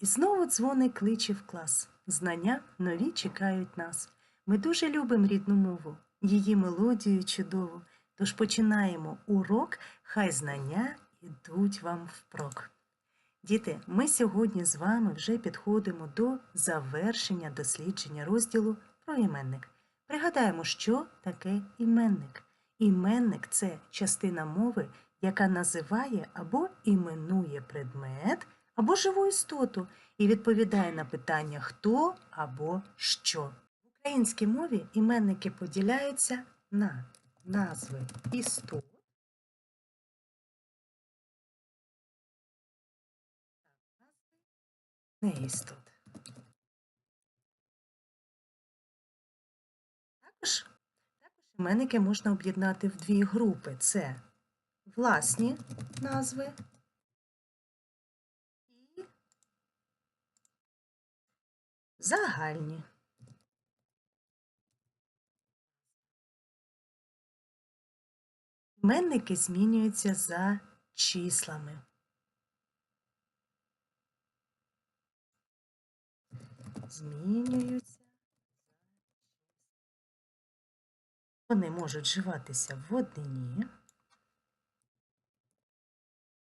І знову дзвоник кличе в клас. Знання нові чекають нас. Ми дуже любимо рідну мову, її мелодію чудову. Тож починаємо урок, хай знання ідуть вам впрок. Діти, ми сьогодні з вами вже підходимо до завершення дослідження розділу про іменник. Пригадаємо, що таке іменник. Іменник це частина мови, яка називає або іменує предмет, або живу істоту і відповідає на питання хто або що. В українській мові іменники поділяються на назви істот. неістот. Також, також іменники можна об'єднати в дві групи. Це власні назви загальні. Іменники змінюються за числами. Змінюються. Вони можуть вживатися в однині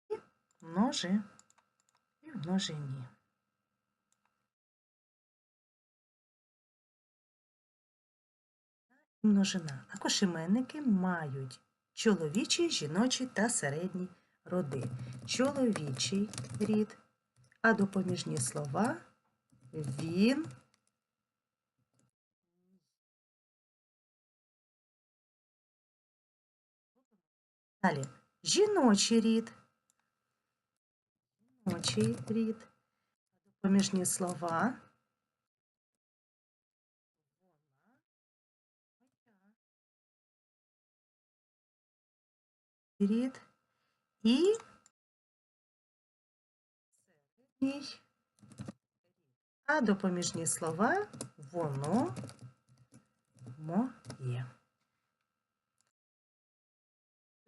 і множи і в множині. Множина. Також іменники мають чоловічий, жіночий та середній роди. Чоловічий рід, а допоміжні слова він. Далі жіночий рід. Жіночий рід. Допоміжні слова. Рід і середній а допоміжні слова воно моє.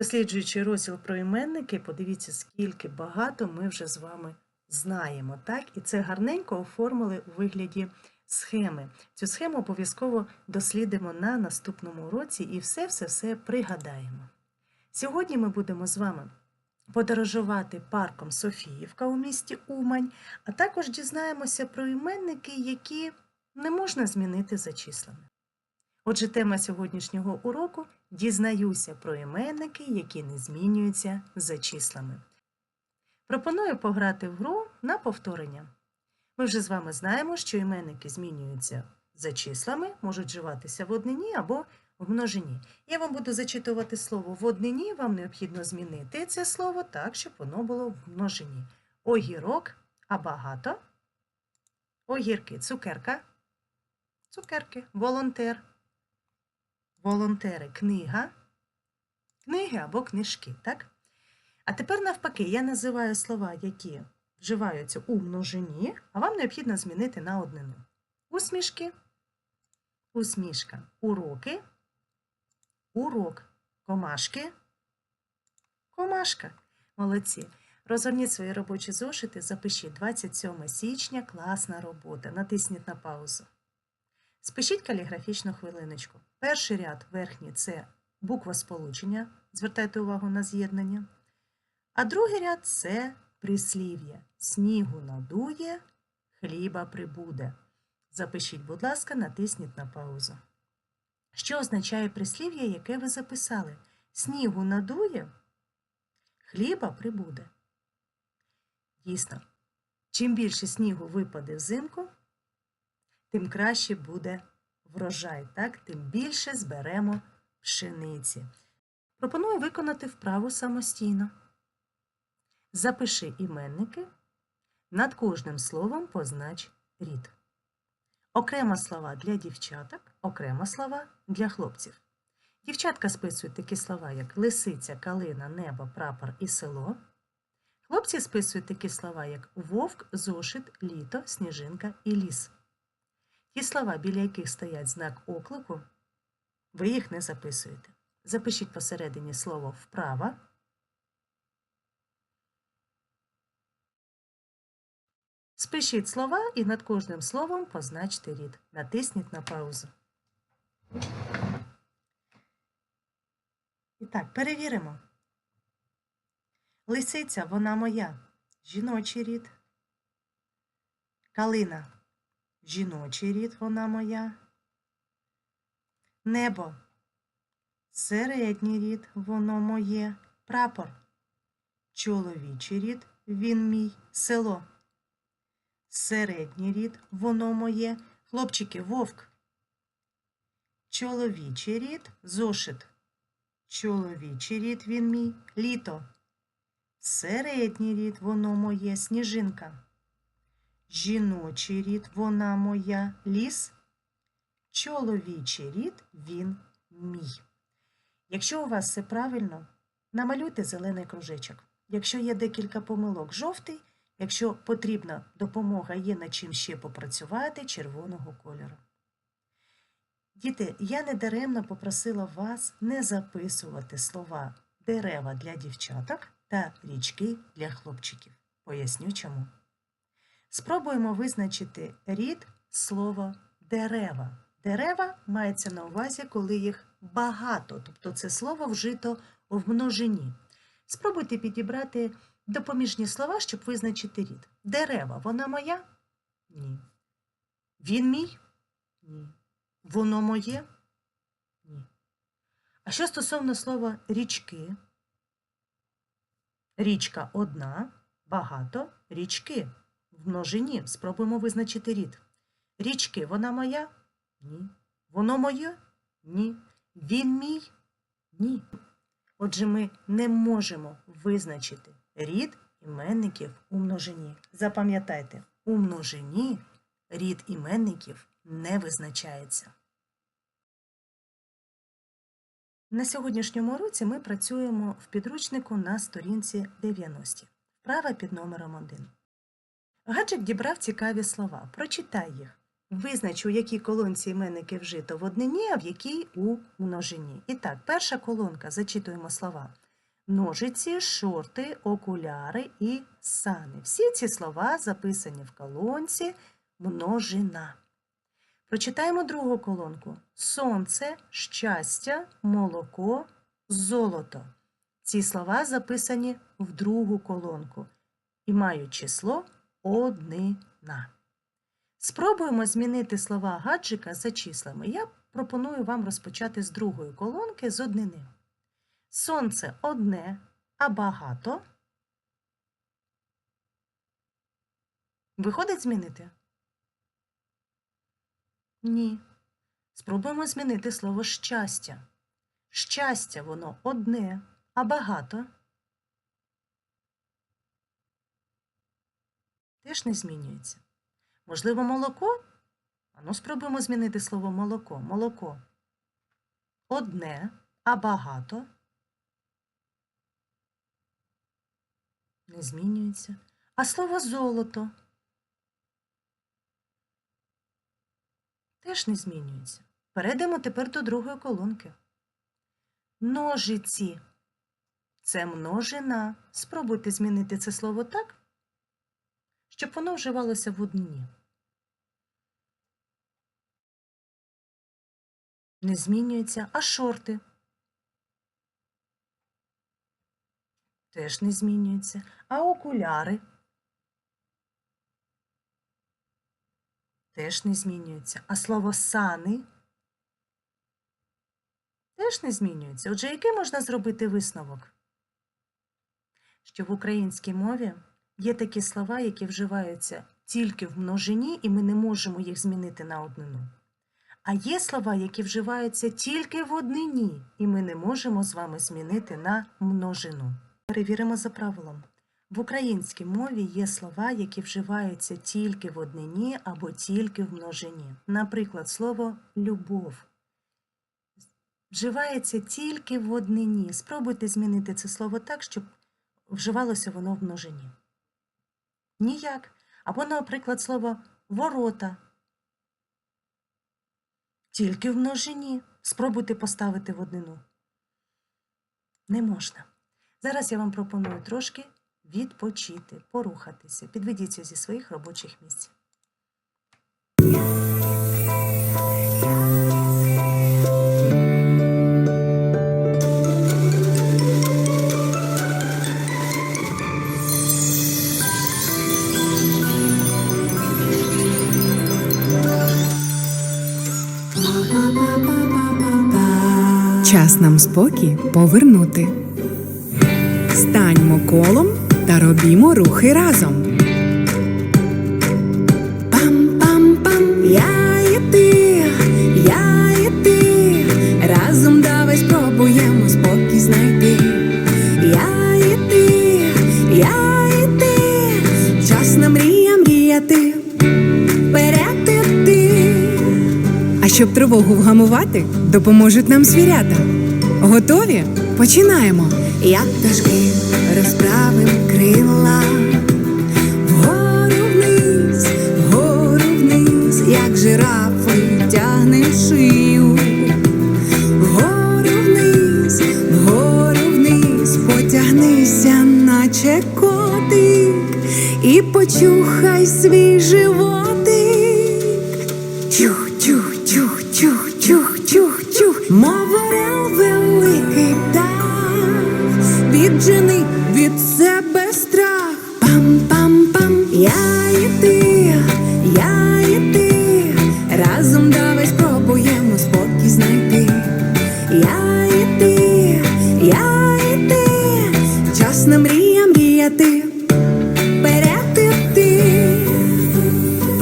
Досліджуючи розділ про іменники, подивіться, скільки багато ми вже з вами знаємо. так? І це гарненько оформили у вигляді схеми. Цю схему обов'язково дослідимо на наступному уроці і все-все-все пригадаємо. Сьогодні ми будемо з вами подорожувати парком Софіївка у місті Умань, а також дізнаємося про іменники, які не можна змінити за числами. Отже, тема сьогоднішнього уроку дізнаюся про іменники, які не змінюються за числами. Пропоную пограти в гру на повторення. Ми вже з вами знаємо, що іменники змінюються за числами, можуть вживатися в однині або в множині. Я вам буду зачитувати слово в однині, вам необхідно змінити це слово так, щоб воно було в множині. Огірок, а багато. Огірки, цукерка, цукерки, волонтер. Волонтери, книга, книги або книжки. так? А тепер, навпаки, я називаю слова, які вживаються у множині, а вам необхідно змінити на однину. Усмішки, усмішка, уроки, урок. Комашки. Комашка. Молодці. Розгорніть свої робочі зошити, запишіть 27 січня класна робота. Натисніть на паузу. Спишіть каліграфічну хвилиночку. Перший ряд верхній це буква сполучення. Звертайте увагу на з'єднання. А другий ряд це прислів'я. Снігу надує, хліба прибуде. Запишіть, будь ласка, натисніть на паузу. Що означає прислів'я, яке ви записали? Снігу надує, хліба прибуде. Дійсно, чим більше снігу випаде взимку, тим краще буде врожай, так? тим більше зберемо пшениці. Пропоную виконати вправу самостійно. Запиши іменники, над кожним словом познач рід. Окремо слова для дівчаток, окремо слова для хлопців. Дівчатка списують такі слова, як лисиця, калина, небо, прапор і село. Хлопці списують такі слова, як вовк, зошит, літо, сніжинка і ліс. Ті слова, біля яких стоять знак оклику, ви їх не записуєте. Запишіть посередині слово вправа. Спишіть слова і над кожним словом позначте рід. Натисніть на паузу. І так, перевіримо. Лисиця, вона моя. Жіночий рід. Калина. Жіночий рід, вона моя. Небо. Середній рід, воно моє. Прапор. Чоловічий рід, він мій. Село. Середній рід, воно моє. Хлопчики, вовк. Чоловічий рід, зошит. Чоловічий рід, він мій. Літо. Середній рід, воно моє. Сніжинка. Жіночий рід, вона моя. Ліс. Чоловічий рід, він мій. Якщо у вас все правильно, намалюйте зелений кружечок. Якщо є декілька помилок, жовтий. Якщо потрібна допомога, є над чим ще попрацювати червоного кольору. Діти, я недаремно попросила вас не записувати слова дерева для дівчаток та річки для хлопчиків. Поясню чому. Спробуємо визначити рід слова дерева. Дерева мається на увазі, коли їх багато, тобто це слово вжито в множині. Спробуйте підібрати допоміжні слова, щоб визначити рід. Дерева, вона моя? Ні. Він мій? Ні. Воно моє? Ні. А що стосовно слова річки? Річка одна, багато, річки. В множині спробуємо визначити рід. Річки, вона моя? Ні. Воно моє? Ні. Він мій? Ні. Отже, ми не можемо визначити рід іменників у множині. Запам'ятайте, у множині рід іменників не визначається. На сьогоднішньому уроці ми працюємо в підручнику на сторінці 90. Вправа під номером 1. Гаджик дібрав цікаві слова. Прочитай їх. Визнач, у якій колонці іменники вжито в однині, а в якій у множині. І так, перша колонка. Зачитуємо слова. Ножиці, шорти, окуляри і сани. Всі ці слова записані в колонці множина. Прочитаємо другу колонку. Сонце, щастя, молоко, золото. Ці слова записані в другу колонку і мають число однина. Спробуємо змінити слова гаджика за числами. Я пропоную вам розпочати з другої колонки з однини. Сонце одне, а багато. Виходить змінити? Ні. Спробуємо змінити слово щастя. Щастя воно одне, а багато. Теж не змінюється. Можливо, молоко? Ану, спробуємо змінити слово молоко. Молоко. Одне, а багато. Не змінюється. А слово золото теж не змінюється. Перейдемо тепер до другої колонки. Ножиці. Це множина. Спробуйте змінити це слово так, щоб воно вживалося в однині. Не змінюється, а шорти. Теж не змінюється. А окуляри теж не змінюється. А слово сани теж не змінюється. Отже, який можна зробити висновок? Що в українській мові є такі слова, які вживаються тільки в множині, і ми не можемо їх змінити на однину. А є слова, які вживаються тільки в однині, і ми не можемо з вами змінити на множину. Перевіримо за правилом. В українській мові є слова, які вживаються тільки в однині або тільки в множині. Наприклад, слово любов вживається тільки в однині. Спробуйте змінити це слово так, щоб вживалося воно в множині. Ніяк. Або, наприклад, слово ворота. Тільки в множині. Спробуйте поставити в однину. Не можна. Зараз я вам пропоную трошки відпочити, порухатися. Підведіться зі своїх робочих місць. Час нам спокій повернути. Станьмо колом та робімо рухи разом. Пам-пам-пам, я і ти, я і ти. Разом давай спробуємо спокій знайти. Я і ти, я і ти. Час на мрія мріяти. Вперед іти. А щоб тривогу вгамувати, допоможуть нам звірята. Готові? Починаємо. Як пташки розправим крила. Вгору вниз, вгору вниз, як жирафи тягне шию. Вгору вниз, вгору вниз, потягнися, наче котик, і почухай свій животик.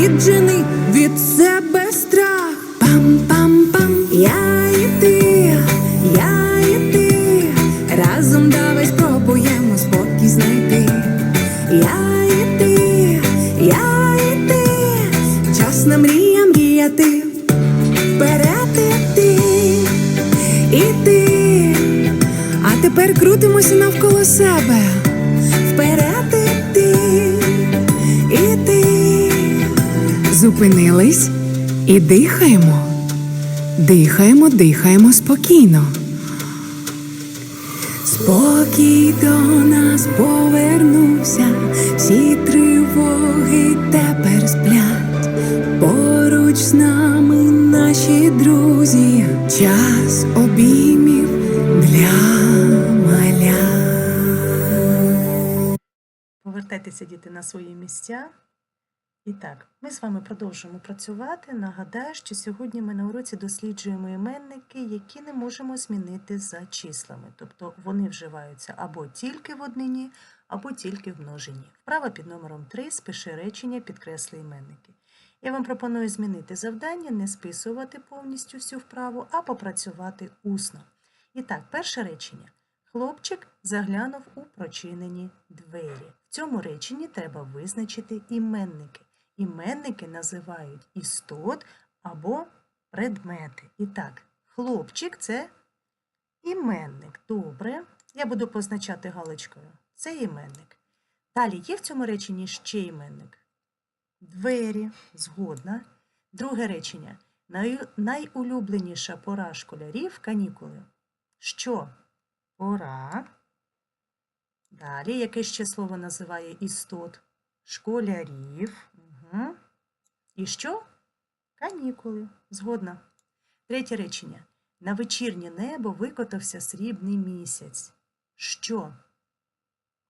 Віджени від себе страх. Пам-пам-пам, я і ти, я і ти, разом давай спробуємо спокій знайти. Я і ти, я і ти, час на мрія мріяти, вперед іти, іти, а тепер крутимося навколо себе. Вперед Зупинились і дихаємо. Дихаємо, дихаємо спокійно. Спокій до нас повернувся, всі тривоги тепер сплять. Поруч з нами наші друзі, час обіймів для маля. Повертайтеся, діти, на свої місця. І так, ми з вами продовжуємо працювати. Нагадаю, що сьогодні ми на уроці досліджуємо іменники, які не можемо змінити за числами. Тобто вони вживаються або тільки в однині, або тільки в множині. Вправа під номером 3 спиши речення, підкресли іменники. Я вам пропоную змінити завдання, не списувати повністю всю вправу, а попрацювати усно. І так, перше речення. Хлопчик заглянув у прочинені двері. В цьому реченні треба визначити іменники. Іменники називають істот або предмети. І так, хлопчик це іменник. Добре. Я буду позначати галочкою. Це іменник. Далі є в цьому реченні ще іменник. Двері. Згодна. Друге речення. Найулюбленіша пора школярів канікули. Що? Пора. Далі, яке ще слово називає істот? Школярів. І що? Канікули. Згодна. Третє речення. На вечірнє небо викотався срібний місяць. Що?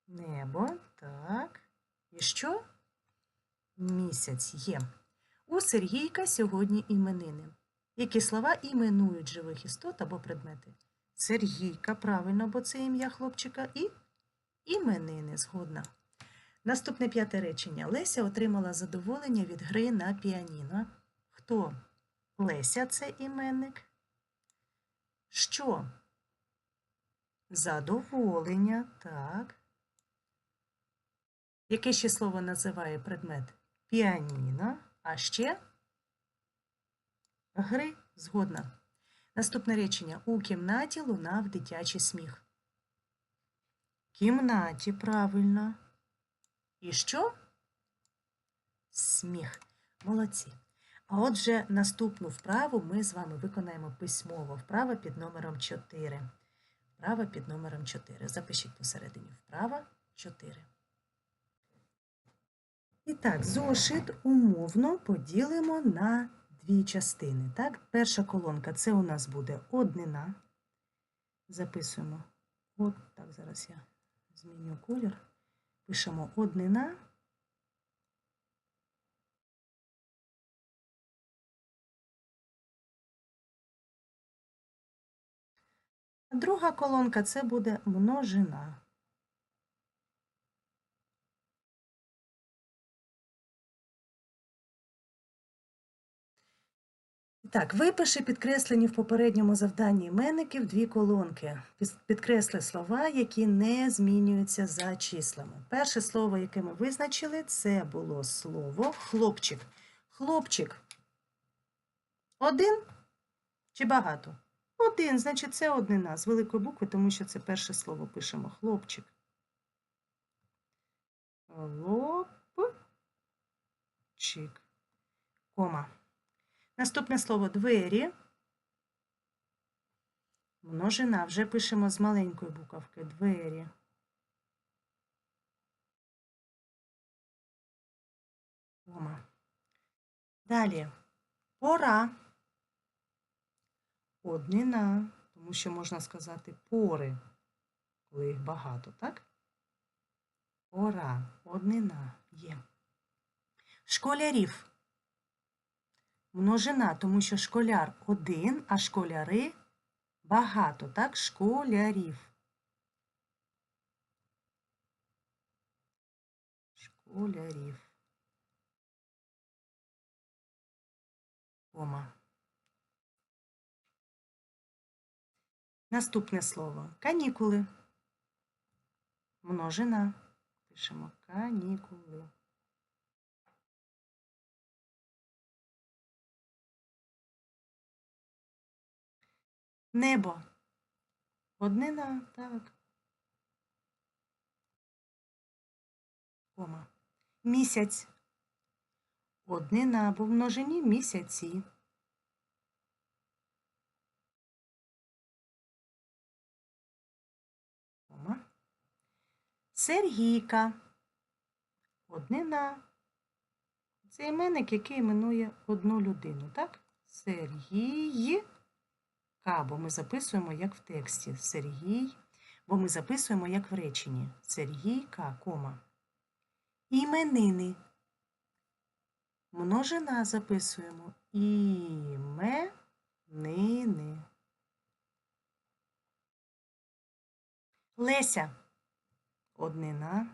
Небо. Так. І що? Місяць є. У Сергійка сьогодні іменини. Які слова іменують живих істот або предмети? Сергійка, правильно, бо це ім'я хлопчика, і іменини згодна. Наступне п'яте речення. Леся отримала задоволення від гри на піаніно. Хто? Леся це іменник. Що? Задоволення, так. Яке ще слово називає предмет? Піаніно. А ще гри згодна. Наступне речення. У кімнаті лунав дитячий сміх. Кімнаті, правильно. І що? Сміх. Молодці. А отже, наступну вправу ми з вами виконаємо письмово. Вправа під номером 4. Вправа під номером 4. Запишіть посередині. Вправа 4. І так, зошит умовно поділимо на дві частини. Так? Перша колонка це у нас буде однина. Записуємо. От так, зараз я зміню колір. Пишемо однина. Друга колонка це буде множина. Так, випиши підкреслені в попередньому завданні іменники в дві колонки. Підкресли слова, які не змінюються за числами. Перше слово, яке ми визначили, це було слово хлопчик. Хлопчик. Один чи багато? Один, значить, це однина з великої букви, тому що це перше слово пишемо. Хлопчик. Хлопчик. Кома. Наступне слово двері. Множина. Вже пишемо з маленької буковки. Двері. Кома. Далі. Пора. Однина. Тому що можна сказати пори, коли їх багато, так? Пора. Однина. Є. Школярів. Множина, тому що школяр один, а школяри багато, так? Школярів. Школярів. Кома. Наступне слово. Канікули. Множина. Пишемо канікули. Небо. Однина, так. Кома. Місяць. Однина, бо в множині місяці. Кома. Сергійка. Однина. Це іменник, який іменує одну людину, так? Сергій. К, бо ми записуємо як в тексті. Сергій, бо ми записуємо як в реченні. Сергій К, кома. Іменини. Множина записуємо. Іменини. Леся. Однина.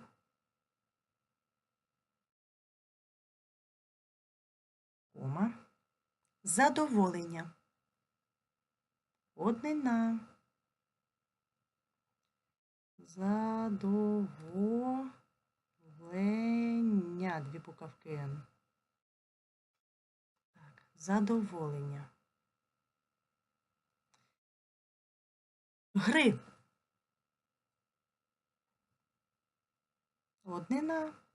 Кома. Задоволення. Однина. Задоволення. Дві буковки Н. Так, задоволення. Гри. Однина.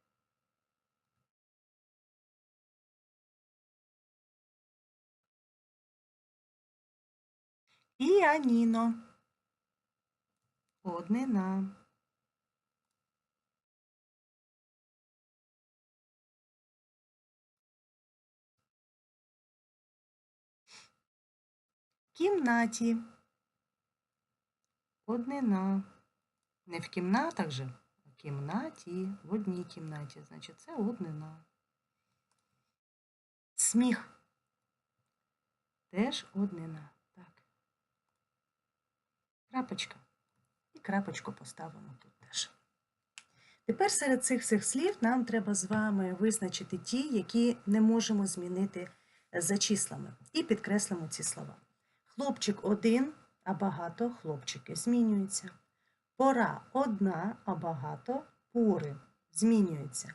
Піаніно. Однина. Кімнаті. Однина. Не в кімнатах же, а в кімнаті, в одній кімнаті. Значить, це однина. Сміх. Теж однина. Крапочка. І крапочку поставимо тут теж. Тепер серед цих всіх слів нам треба з вами визначити ті, які не можемо змінити за числами. І підкреслимо ці слова. Хлопчик один, а багато хлопчики змінюються. Пора одна, а багато пори змінюється.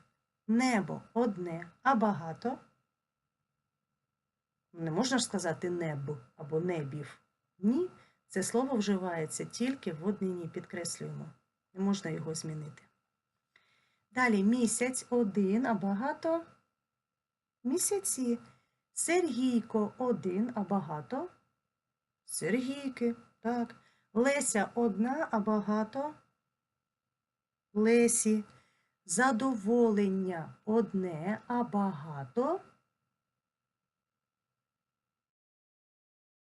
Небо одне, а багато. Не можна ж сказати небо або небів. Ні, це слово вживається тільки в однині, підкреслюємо. Не можна його змінити. Далі місяць один, а багато місяці. Сергійко один, а багато Сергійки. Так. Леся одна, а багато Лесі. Задоволення одне, а багато.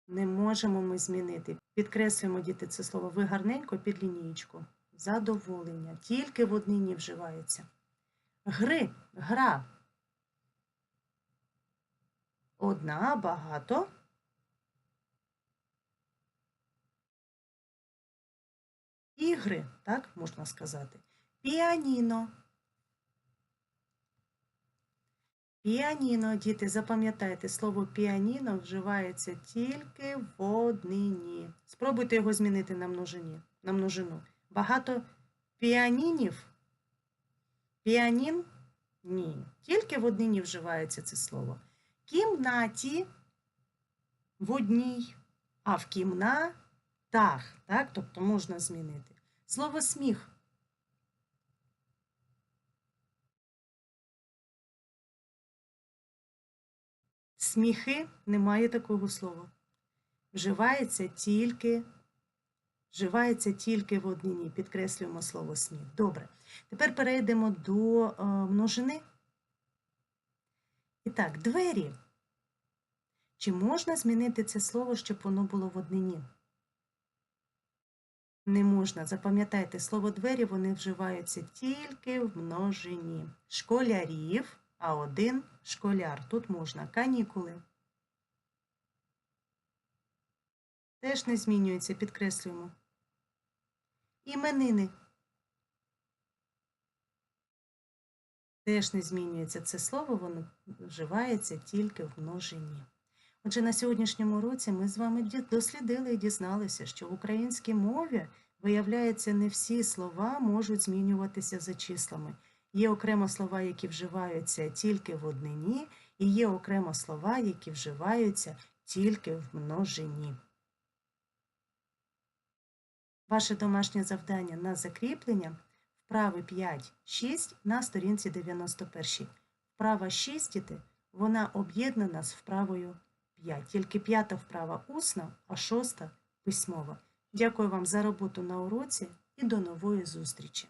Не можемо ми змінити. Підкреслюємо, діти, це слово ви гарненько під лінієчку. Задоволення. Тільки в однині вживається. Гри, гра. Одна, багато. Ігри, так можна сказати. Піаніно. Піаніно, діти, запам'ятайте, слово піаніно вживається тільки в однині. Спробуйте його змінити на множині, на множину. Багато піанінів? Піанін? Ні. Тільки в однині вживається це слово. Кімнаті в одній, а в кімнатах, так? Тобто можна змінити. Слово сміх. Сміхи немає такого слова. Вживається тільки, вживається тільки в однині. Підкреслюємо слово сміх. Добре. Тепер перейдемо до е, множини. І так, двері. Чи можна змінити це слово, щоб воно було в однині? Не можна. Запам'ятайте, слово двері вони вживаються тільки в множині. Школярів, а один школяр. Тут можна канікули. Теж не змінюється, підкреслюємо. Іменини. Теж не змінюється це слово, воно вживається тільки в множині. Отже, на сьогоднішньому уроці ми з вами дослідили і дізналися, що в українській мові, виявляється, не всі слова можуть змінюватися за числами. Є окремо слова, які вживаються тільки в однині, і є окремо слова, які вживаються тільки в множині. Ваше домашнє завдання на закріплення вправи 5-6 на сторінці 91. Вправа 6, діти, вона об'єднана з вправою 5. Тільки п'ята вправа усна, а шоста письмова. Дякую вам за роботу на уроці і до нової зустрічі!